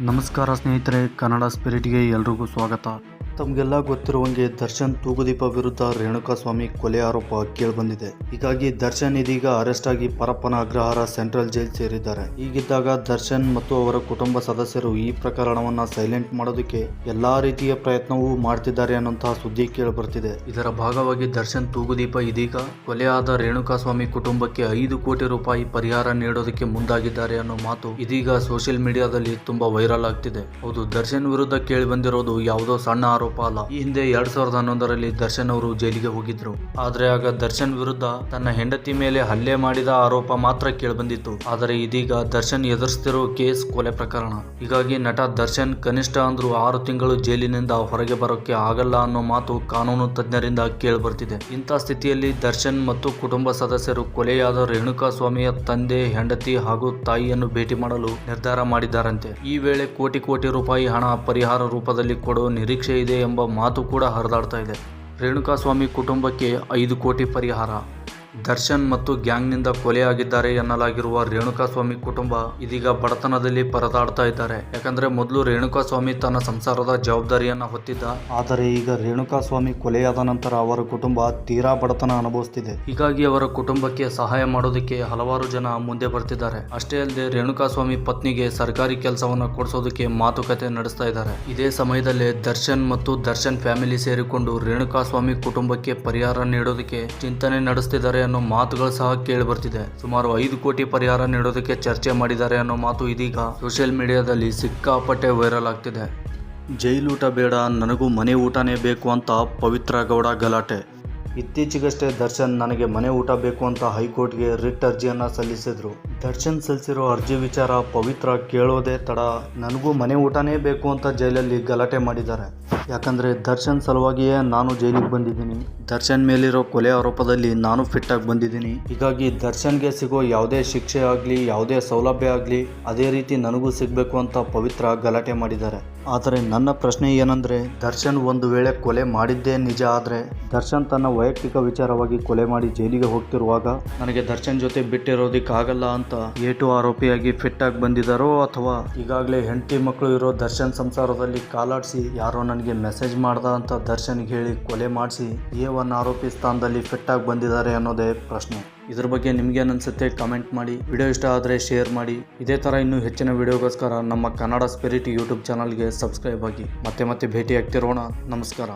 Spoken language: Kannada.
ನಮಸ್ಕಾರ ಸ್ನೇಹಿತರೆ ಕನ್ನಡ ಸ್ಪಿರಿಟ್ಗೆ ಎಲ್ರಿಗೂ ಸ್ವಾಗತ. ತಮಗೆಲ್ಲ ಗೊತ್ತಿರುವಂಗೆ ದರ್ಶನ್ ತೂಗುದೀಪ ವಿರುದ್ಧ ರೇಣುಕಾಸ್ವಾಮಿ ಕೊಲೆ ಆರೋಪ ಕೇಳಿಬಂದಿದೆ. ಹೀಗಾಗಿ ದರ್ಶನ್ ಇದೀಗ ಅರೆಸ್ಟ್ ಆಗಿ ಪರಪ್ಪನ ಅಗ್ರಹಾರ ಸೆಂಟ್ರಲ್ ಜೈಲ್ ಸೇರಿದ್ದಾರೆ. ಹೀಗಿದ್ದಾಗ ದರ್ಶನ್ ಮತ್ತು ಅವರ ಕುಟುಂಬ ಸದಸ್ಯರು ಈ ಪ್ರಕರಣವನ್ನ ಸೈಲೆಂಟ್ ಮಾಡೋದಕ್ಕೆ ಎಲ್ಲಾ ರೀತಿಯ ಪ್ರಯತ್ನವೂ ಮಾಡ್ತಿದ್ದಾರೆ ಅನ್ನೋಂತಹ ಸುದ್ದಿ ಕೇಳಿಬರ್ತಿದೆ. ಇದರ ಭಾಗವಾಗಿ ದರ್ಶನ್ ತೂಗುದೀಪ ಇದೀಗ ಕೊಲೆಯಾದ ರೇಣುಕಾಸ್ವಾಮಿ ಕುಟುಂಬಕ್ಕೆ ಐದು ಕೋಟಿ ರೂಪಾಯಿ ಪರಿಹಾರ ನೀಡೋದಕ್ಕೆ ಮುಂದಾಗಿದ್ದಾರೆ ಅನ್ನೋ ಮಾತು ಇದೀಗ ಸೋಷಿಯಲ್ ಮೀಡಿಯಾದಲ್ಲಿ ತುಂಬಾ ವೈರಲ್ ಆಗ್ತಿದೆ. ಹೌದು, ದರ್ಶನ್ ವಿರುದ್ಧ ಕೇಳಿ ಬಂದಿರೋದು ಯಾವುದೋ ಸಣ್ಣ ಅಲ್ಲ ಈ ಹಿಂದೆ ಎರಡ್ ಸಾವಿರದ ಹನ್ನೊಂದರಲ್ಲಿ ದರ್ಶನ್ ಅವರು ಜೈಲಿಗೆ ಹೋಗಿದ್ರು. ಆದ್ರೆ ಆಗ ದರ್ಶನ್ ವಿರುದ್ಧ ತನ್ನ ಹೆಂಡತಿ ಮೇಲೆ ಹಲ್ಲೆ ಮಾಡಿದ ಆರೋಪ ಮಾತ್ರ ಕೇಳಿಬಂದಿತ್ತು. ಆದರೆ ಇದೀಗ ದರ್ಶನ್ ಎದುರಿಸ್ತಿರೋ ಕೇಸ್ ಕೊಲೆ ಪ್ರಕರಣ. ಹೀಗಾಗಿ ನಟ ದರ್ಶನ್ ಕನಿಷ್ಠ ಅಂದ್ರೂ ಆರು ತಿಂಗಳು ಜೈಲಿನಿಂದ ಹೊರಗೆ ಬರೋಕೆ ಆಗಲ್ಲ ಅನ್ನೋ ಮಾತು ಕಾನೂನು ತಜ್ಞರಿಂದ ಕೇಳಿ ಬರ್ತಿದೆ ಇಂಥ ಸ್ಥಿತಿಯಲ್ಲಿ ದರ್ಶನ್ ಮತ್ತು ಕುಟುಂಬ ಸದಸ್ಯರು ಕೊಲೆಯಾದ ರೇಣುಕಾ ಸ್ವಾಮಿಯ ತಂದೆ, ಹೆಂಡತಿ ಹಾಗೂ ತಾಯಿಯನ್ನು ಭೇಟಿ ಮಾಡಲು ನಿರ್ಧಾರ ಮಾಡಿದ್ದಾರಂತೆ. ಈ ವೇಳೆ ಕೋಟಿ ಕೋಟಿ ರೂಪಾಯಿ ಹಣ ಪರಿಹಾರ ರೂಪದಲ್ಲಿ ಕೊಡೋ ನಿರೀಕ್ಷೆ ಇದೆ ಎಂಬ ಮಾತು ಕೂಡ ಹರಿದಾಡ್ತಾ ಇದೆ. ರೇಣುಕಾಸ್ವಾಮಿ ಕುಟುಂಬಕ್ಕೆ ಐದು ಕೋಟಿ ಪರಿಹಾರ. ದರ್ಶನ್ ಮತ್ತು ಗ್ಯಾಂಗ್ನಿಂದ ಕೊಲೆಯಾಗಿದ್ದಾರೆ ಎನ್ನಲಾಗಿರುವ ರೇಣುಕಾಸ್ವಾಮಿ ಕುಟುಂಬ ಇದೀಗ ಬಡತನದಲ್ಲಿ ಪರದಾಡ್ತಾ ಇದ್ದಾರೆ. ಯಾಕಂದ್ರೆ ಮೊದಲು ರೇಣುಕಾಸ್ವಾಮಿ ತನ್ನ ಸಂಸಾರದ ಜವಾಬ್ದಾರಿಯನ್ನ ಹೊತ್ತಿದ್ದ. ಆದರೆ ಈಗ ರೇಣುಕಾಸ್ವಾಮಿ ಕೊಲೆಯಾದ ನಂತರ ಅವರ ಕುಟುಂಬ ತೀರಾ ಬಡತನ ಅನುಭವಿಸ್ತಿದೆ. ಹೀಗಾಗಿ ಅವರ ಕುಟುಂಬಕ್ಕೆ ಸಹಾಯ ಮಾಡೋದಕ್ಕೆ ಹಲವಾರು ಜನ ಮುಂದೆ ಬರ್ತಿದ್ದಾರೆ. ಅಷ್ಟೇ ಅಲ್ಲದೆ ರೇಣುಕಾಸ್ವಾಮಿ ಪತ್ನಿಗೆ ಸರ್ಕಾರಿ ಕೆಲಸವನ್ನ ಕೊಡಿಸೋದಕ್ಕೆ ಮಾತುಕತೆ ನಡೆಸ್ತಾ ಇದ್ದಾರೆ. ಇದೇ ಸಮಯದಲ್ಲಿ ದರ್ಶನ್ ಮತ್ತು ದರ್ಶನ್ ಫ್ಯಾಮಿಲಿ ಸೇರಿಕೊಂಡು ರೇಣುಕಾಸ್ವಾಮಿ ಕುಟುಂಬಕ್ಕೆ ಪರಿಹಾರ ನೀಡೋದಕ್ಕೆ ಚಿಂತನೆ ನಡೆಸ್ತಿದ್ದಾರೆ ಅನ್ನೋ ಮಾತುಗಳು ಸಹ ಕೇಳಿ ಬರ್ತಿದೆ. ಸುಮಾರು ಐದು ಕೋಟಿ ಪರಿಹಾರ ನೀಡೋದಕ್ಕೆ ಚರ್ಚೆ ಮಾಡಿದ್ದಾರೆ ಅನ್ನೋ ಮಾತು ಇದೀಗ ಸೋಷಿಯಲ್ ಮೀಡಿಯಾದಲ್ಲಿ ಸಿಕ್ಕಾಪಟ್ಟೆ ವೈರಲ್ ಆಗ್ತಿದೆ. ಜೈಲೂಟ ಬೇಡ ನನಗೂ ಮನೆ ಊಟನೇ ಬೇಕು ಅಂತ ಪವಿತ್ರ ಗೌಡ ಗಲಾಟೆ. ಇತ್ತೀಚೆಗಷ್ಟೇ ದರ್ಶನ್ ನನಗೆ ಮನೆ ಊಟ ಬೇಕು ಅಂತ ಹೈಕೋರ್ಟ್ಗೆ ರಿಟ್ ಅರ್ಜಿಯನ್ನ ಸಲ್ಲಿಸಿದ್ರು. ದರ್ಶನ್ ಸಲ್ಲಿಸಿರೋ ಅರ್ಜಿ ವಿಚಾರ ಪವಿತ್ರ ಕೇಳೋದೇ ತಡ ನನಗೂ ಮನೆ ಊಟನೇ ಬೇಕು ಅಂತ ಜೈಲಲ್ಲಿ ಗಲಾಟೆ ಮಾಡಿದ್ದಾರೆ. ಯಾಕಂದ್ರೆ ದರ್ಶನ್ ಸಲುವಾಗಿಯೇ ನಾನು ಜೈಲಿಗೆ ಬಂದಿದ್ದೀನಿ. ದರ್ಶನ್ ಮೇಲಿರೋ ಕೊಲೆ ಆರೋಪದಲ್ಲಿ ನಾನು ಫಿಟ್ ಆಗಿ ಬಂದಿದ್ದೀನಿ. ಹೀಗಾಗಿ ದರ್ಶನ್ಗೆ ಸಿಗೋ ಯಾವುದೇ ಶಿಕ್ಷೆ ಆಗಲಿ, ಯಾವುದೇ ಸೌಲಭ್ಯ ಆಗಲಿ, ಅದೇ ರೀತಿ ನನಗೂ ಸಿಗಬೇಕು ಅಂತ ಪವಿತ್ರ ಗಲಾಟೆ ಮಾಡಿದ್ದಾರೆ. ಆದರೆ ನನ್ನ ಪ್ರಶ್ನೆ ಏನಂದರೆ, ದರ್ಶನ್ ಒಂದು ವೇಳೆ ಕೊಲೆ ಮಾಡಿದ್ದೇ ನಿಜ ಆದರೆ, ದರ್ಶನ್ ತನ್ನ ವೈಯಕ್ತಿಕ ವಿಚಾರವಾಗಿ ಕೊಲೆ ಮಾಡಿ ಜೈಲಿಗೆ ಹೋಗ್ತಿರುವಾಗ ನನಗೆ ದರ್ಶನ್ ಜೊತೆ ಬಿಟ್ಟಿರೋದಕ್ಕಾಗಲ್ಲ ಅಂತ ಏಟು ಆರೋಪಿಯಾಗಿ ಫಿಟ್ ಆಗಿ ಬಂದಿದ್ದಾರೋ ಅಥವಾ ಈಗಾಗಲೇ ಹೆಂಡತಿ ಮಕ್ಕಳು ಇರೋ ದರ್ಶನ್ ಸಂಸಾರದಲ್ಲಿ ಕಾಲಾಡಿಸಿ ಯಾರೋ ನನಗೆ ಮೆಸೇಜ್ ಮಾಡ್ದ ಅಂತ ದರ್ಶನ್ಗೆ ಹೇಳಿ ಕೊಲೆ ಮಾಡಿಸಿ ಎ ಒನ್ ಆರೋಪಿ ಸ್ಥಾನದಲ್ಲಿ ಫಿಟ್ ಆಗಿ ಬಂದಿದ್ದಾರೆ ಅನ್ನೋದೇ ಪ್ರಶ್ನೆ. ಇದ್ರ ಬಗ್ಗೆ ನಿಮ್ಗೇನು ಅನ್ಸುತ್ತೆ ಕಮೆಂಟ್ ಮಾಡಿ. ವಿಡಿಯೋ ಇಷ್ಟ ಆದರೆ ಶೇರ್ ಮಾಡಿ. ಇದೇ ಥರ ಇನ್ನೂ ಹೆಚ್ಚಿನ ವಿಡಿಯೋಗೋಸ್ಕರ ನಮ್ಮ ಕನ್ನಡ ಸ್ಪಿರಿಟ್ ಯೂಟ್ಯೂಬ್ ಚಾನಲ್ಗೆ ಸಬ್ಸ್ಕ್ರೈಬ್ ಆಗಿ. ಮತ್ತೆ ಮತ್ತೆ ಭೇಟಿ ಆಗ್ತಿರೋಣ ನಮಸ್ಕಾರ.